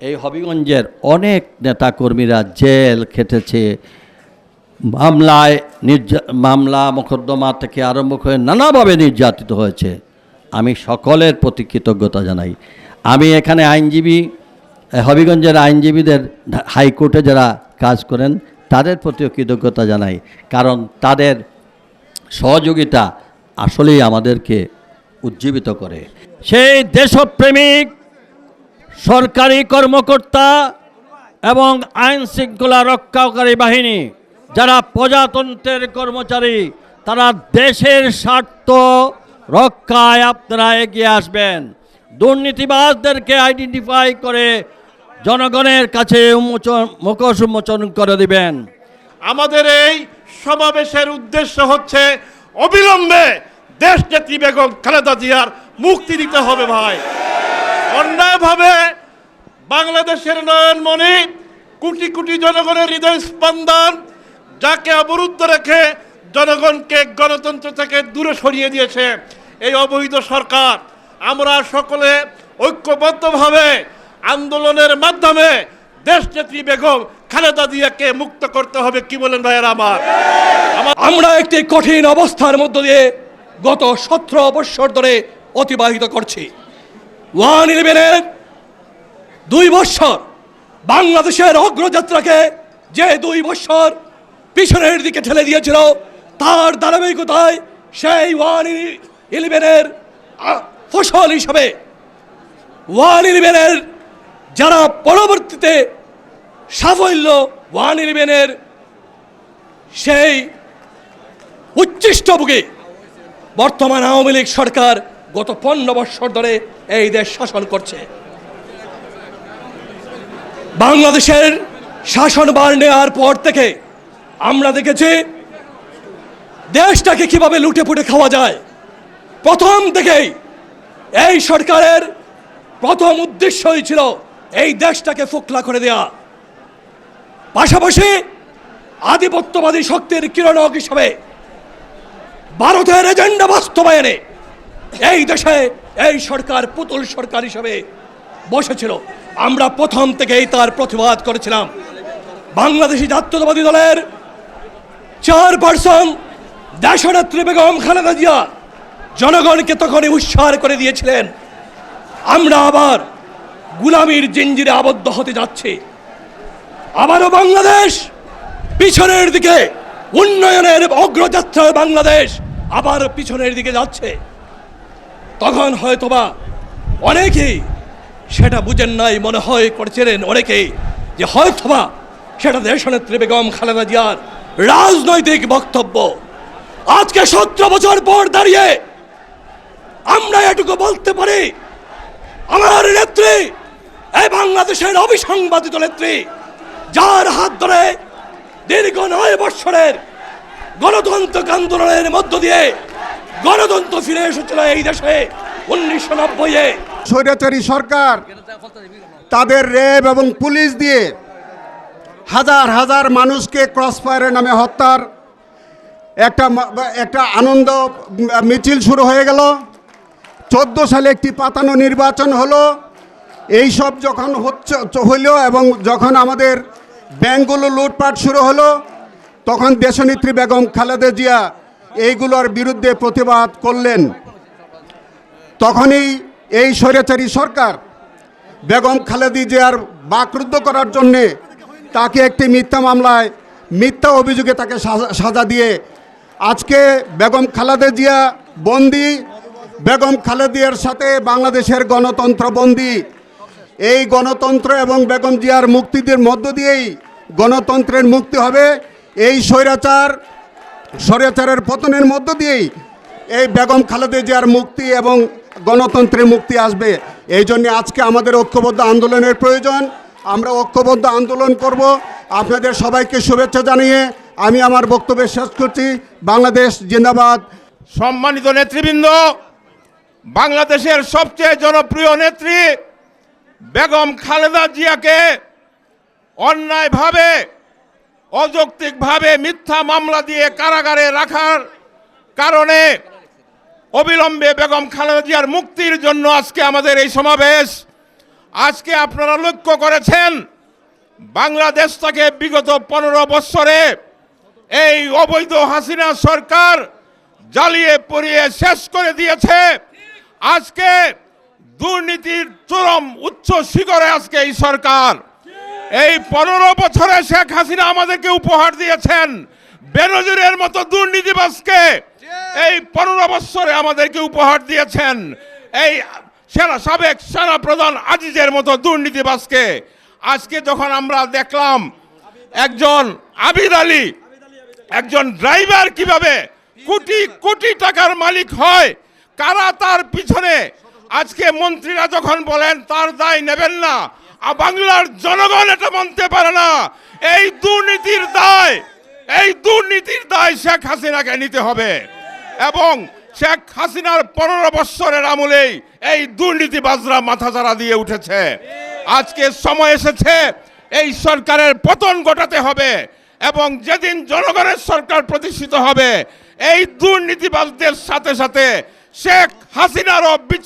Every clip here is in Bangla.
এই হবিগঞ্জের অনেক নেতাকর্মীরা জেল খেটেছে। মামলায় নির্যা, মামলা মোকদ্দমা থেকে আরম্ভ করে নানাভাবে নির্যাতিত হয়েছে। আমি সকলের প্রতি কৃতজ্ঞতা জানাই। আমি এখানে আইনজীবী হবিগঞ্জের আইনজীবীদের হাইকোর্টে যারা কাজ করেন, তাদের প্রতিও কৃতজ্ঞতা জানাই। কারণ তাদের সহযোগিতা আসলেই আমাদেরকে উজ্জীবিত করে। সেই দেশপ্রেমিক সরকারি কর্মকর্তা এবং আইন শৃঙ্খলা রক্ষাকারী বাহিনী, যারা প্রজাতন্ত্রের কর্মচারী, তারা দেশের স্বার্থ রক্ষায় আপনারা এগিয়ে আসবেন। দুর্নীতিবাজদেরকে আইডেন্টিফাই করে জনগণের কাছে উন্মোচন, মুখোশ উন্মোচন করে দিবেন। আমাদের এই সমাবেশের উদ্দেশ্য হচ্ছে অবিলম্বে দেশ নেত্রী বেগম খালেদা জিয়ার মুক্তি দিতে হবে ভাই। অন্যায়ভাবে বাংলাদেশের নয়নমণি কোটি কোটি জনগণের হৃদয় স্পন্দন, যাকে অবরুদ্ধ রেখে জনগণকে গণতন্ত্র থেকে দূরে সরিয়ে দিয়েছে এই অবৈধ সরকার। আমরা সকলে ঐক্যবদ্ধভাবে আন্দোলনের মাধ্যমে দেশ নেত্রী বেগম খালেদা জিয়াকে মুক্ত করতে হবে, কি বলেন ভাইয়েরা আমার? আমরা একটি কঠিন অবস্থার মধ্য দিয়ে গত সতেরো বৎসর ধরে অতিবাহিত করছি। ওয়ান ইলেভেনের দুই বৎসর বাংলাদেশের অগ্রযাত্রাকে যে দুই বৎসর পিছনের দিকে ঠেলে দিয়েছিল, তার ধারাবাহিকতায় সেই ওয়ান ইলেভেনের ফসল হিসাবে ওয়ান ইলেভেনের যারা পরবর্তীতে সাফল্য, ওয়ান ইলেভেনের সেই উচ্ছিষ্টভোগী বর্তমান আওয়ামী লীগ সরকার গত পনেরো বৎসর ধরে এই দেশ শাসন করছে। বাংলাদেশের শাসনভার নেওয়ার পর থেকে আমরা দেখেছি দেশটাকে কীভাবে লুটে পুটে খাওয়া যায়। প্রথম থেকেই এই সরকারের প্রথম উদ্দেশ্যই ছিল এই দেশটাকে ফোকলা করে দেয়া। পাশাপাশি আধিপত্যবাদী শক্তির কিরণক হিসাবে ভারতের এজেন্ডা বাস্তবায়নে এই দেশে এই সরকার পুতুল সরকার হিসাবে বসেছিল। আমরা প্রথম থেকেই তার প্রতিবাদ করেছিলাম। বাংলাদেশি জাতীয়তাবাদী দলের চেয়ারপারসন দেশনেত্রী বেগম খালেদা জিয়া জনগণকে তখনই উৎসাহ করে দিয়েছিলেন। আমরা আবার গুলামির জিঞ্জিরে আবদ্ধ হতে যাচ্ছি। আবারও বাংলাদেশ পিছনের দিকে, উন্নয়নের অগ্রযাত্রায় বাংলাদেশ আবার পিছনের দিকে যাচ্ছে। তখন হয়তোবা অনেকেই সেটা বুঝেন নাই, মনে হয় করেছিলেন অনেকেই, যে হয়তোবা সেটা দেশনেত্রী বেগম খালেদা জিয়ার রাজনৈতিক বক্তব্য। আজকে সতেরো বছর পর দাঁড়িয়ে আমরা এটুকু বলতে পারি, আমার নেত্রী, এই বাংলাদেশের অবিসংবাদিত নেত্রী, যার হাত ধরে দীর্ঘ নয় বৎসরের গণতন্ত্র আন্দোলনের মধ্য দিয়ে গণতন্ত্র ফিরে এসেছিল এই দেশে, উনিশশো নব্বইয়ে। স্বৈরাচারী সরকার তাদের র্যাব এবং পুলিশ দিয়ে হাজার হাজার মানুষকে ক্রসফায়ারের নামে হত্যার একটা একটা আনন্দ মিছিল শুরু হয়ে গেল। চোদ্দ সালে একটি পাতানো নির্বাচন হলো। এই সব যখন হচ্ছে হইল এবং যখন আমাদের ব্যাংকগুলো লুটপাট শুরু হলো, তখন দেশনেত্রী বেগম খালেদা জিয়া এইগুলোর বিরুদ্ধে প্রতিবাদ করলেন। তখনই এই স্বৈরাচারী সরকার বেগম খালেদি জিয়ার বাকরুদ্ধ করার জন্যে তাকে একটি মিথ্যা মামলায়, মিথ্যা অভিযোগে তাকে সাজা- দিয়ে আজকে বেগম খালেদা জিয়া বন্দি, বেগম খালেদিয়ার সাথে বাংলাদেশের গণতন্ত্র বন্দি। এই গণতন্ত্র এবং বেগম জিয়ার মুক্তিদের মধ্য দিয়েই গণতন্ত্রের মুক্তি হবে। এই স্বৈরাচার স্বৈরাচারের পতনের মধ্য দিয়েই এই বেগম খালেদা জিয়ার মুক্তি এবং গণতন্ত্রের মুক্তি আসবে। এই জন্য আজকে আমাদের ঐক্যবদ্ধ আন্দোলনের প্রয়োজন। আমরা ঐক্যবদ্ধ আন্দোলন করব। আপনাদের সবাইকে শুভেচ্ছা জানিয়ে আমি আমার বক্তব্য শেষ করছি। বাংলাদেশ জিন্দাবাদ। সম্মানিত নেতৃবৃন্দ, বাংলাদেশের সবচেয়ে জনপ্রিয় নেত্রী বেগম খালেদা জিয়াকে অন্যায়ভাবে অযৌক্তিকভাবে মিথ্যা মামলা দিয়ে কারাগারে রাখার কারণে অবিলম্বে বেগম খালেদা জিয়ার মুক্তির জন্য আজকে আমাদের এই সমাবেশ। আজকে আপনারা লক্ষ্য করেছেন, বাংলাদেশ থেকে বিগত পনেরো বছরে এই অবৈধ হাসিনা সরকার জ্বালিয়ে পড়িয়ে শেষ করে দিয়েছে। আজকে দুর্নীতির চরম উচ্চ শিখরে আজকে এই সরকার। এই পনেরো বছরে শেখ হাসিনা আমাদেরকে উপহার দিয়েছেন। বেনজিরের মতো দুর্নীতিবাসকে এই পনেরো বছরে আমাদেরকে উপহার দিয়েছেন। এই সেনা সাবেক সেনা প্রধান আজিজের মতো দুর্নীতিবাজকে আজকে যখন আমরা দেখলাম একজন আবিদ আলী, একজন ড্রাইভার কীভাবে কোটি কোটি টাকার মালিক হয়, কারা তার পিছনে, আজকে মন্ত্রীরা যখন বলেন, তার দায় নেবেন না। আর বাংলার জনগণ এটা মানতে পারে না। এই দুর্নীতির দায়, এই দুর্নীতির দায় শেখ হাসিনাকে নিতে হবে। এবং শেখ হাসিনার পনেরো বৎসরের আমলেই এই দুর্নীতিবাজরা মাথাচাড়া দিয়ে উঠেছে। আজকে সময় এসেছে, এই সরকারের পতন ঘটাতে হবে। এবং যেদিন জনগণের সরকার প্রতিষ্ঠিত হবে, এই দুর্নীতিবাজদের সাথে সাথে শেখ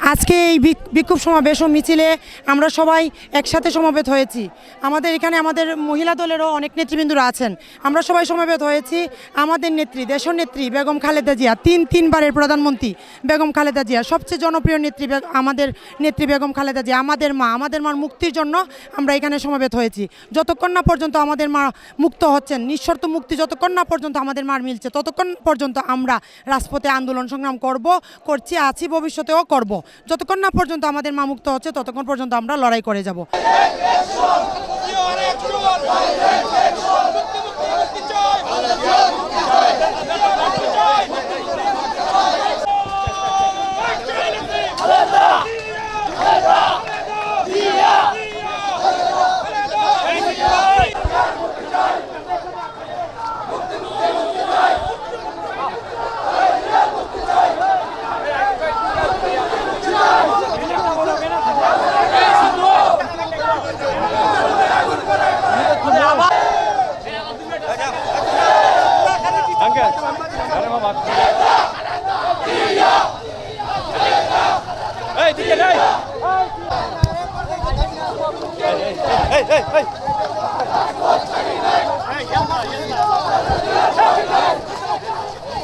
আজকে এই বিক- বিক্ষোভ সমাবেশ ও মিছিলে আমরা সবাই একসাথে সমাবেত হয়েছি। আমাদের এখানে আমাদের মহিলা দলেরও অনেক নেতৃবৃন্দরা আছেন। আমরা সবাই সমাবেত হয়েছি। আমাদের নেত্রী, দেশের নেত্রী বেগম খালেদা জিয়া, তিন তিনবারের প্রধানমন্ত্রী বেগম খালেদা জিয়া, সবচেয়ে জনপ্রিয় নেত্রী আমাদের নেত্রী বেগম খালেদা জিয়া, আমাদের মা, আমাদের মার মুক্তির জন্য আমরা এখানে সমাবেত হয়েছি। যতক্ষণ না পর্যন্ত আমাদের মা মুক্ত হচ্ছেন, নিঃশর্ত মুক্তি যতক্ষণ না পর্যন্ত আমাদের মার মিলছে, ততক্ষণ পর্যন্ত আমরা রাজপথে আন্দোলন সংগ্রাম করব করছি আছি ভবিষ্যতেও করব যতক্ষণ না পর্যন্ত আমাদের মা মুক্ত হচ্ছে ততক্ষণ পর্যন্ত আমরা লড়াই করে যাব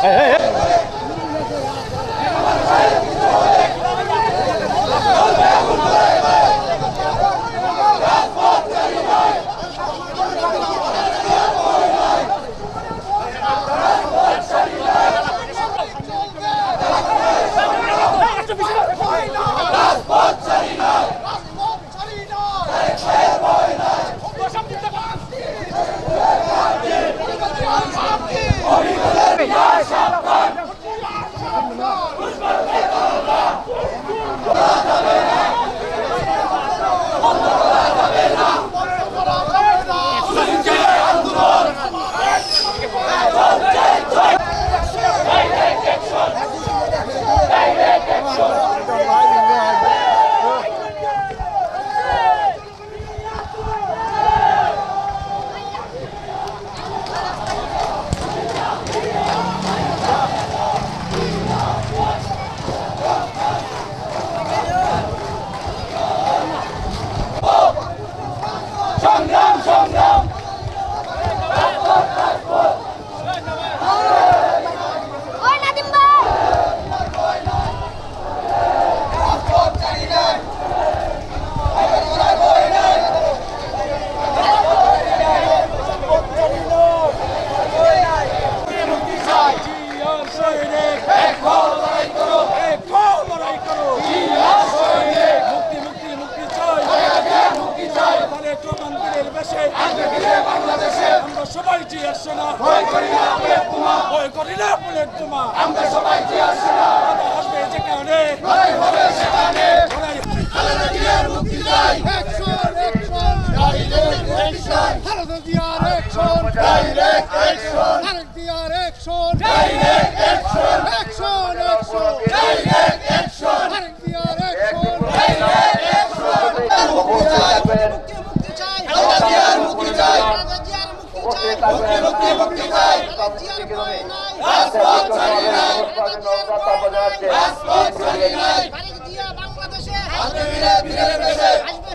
哎哎哎！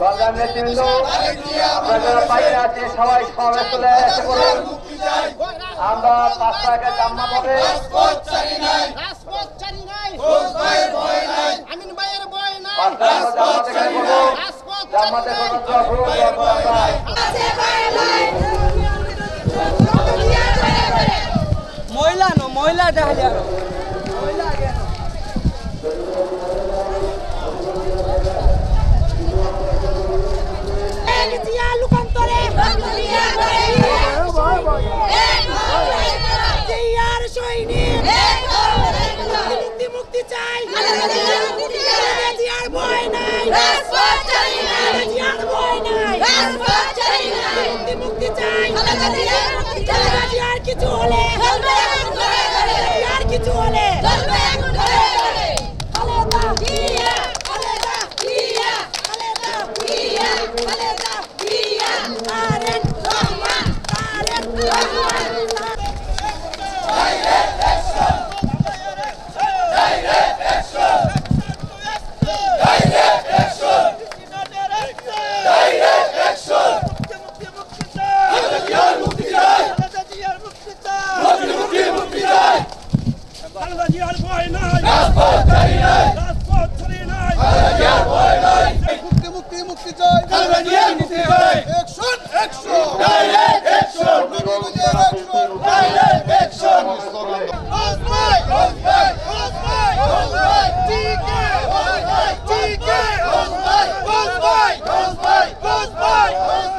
সংগ্রাম নেতৃবৃন্দ আমরা যারা বাইরে আছি সবাই সমাবেশ চলে এসে পড়ুন আমরা পাঁচ টাকা জাম্মা পাবে জাম্মাতে আমরা মহিলা নো ময়লা দেখালি আর ময়লা মুক্তি মুক্তি চাই। আর কিছু হলে হ্যাঁ, হ্যাঁ, হ্যাঁ, আর কিছু হলে। Goes by! Goes by! Goes by!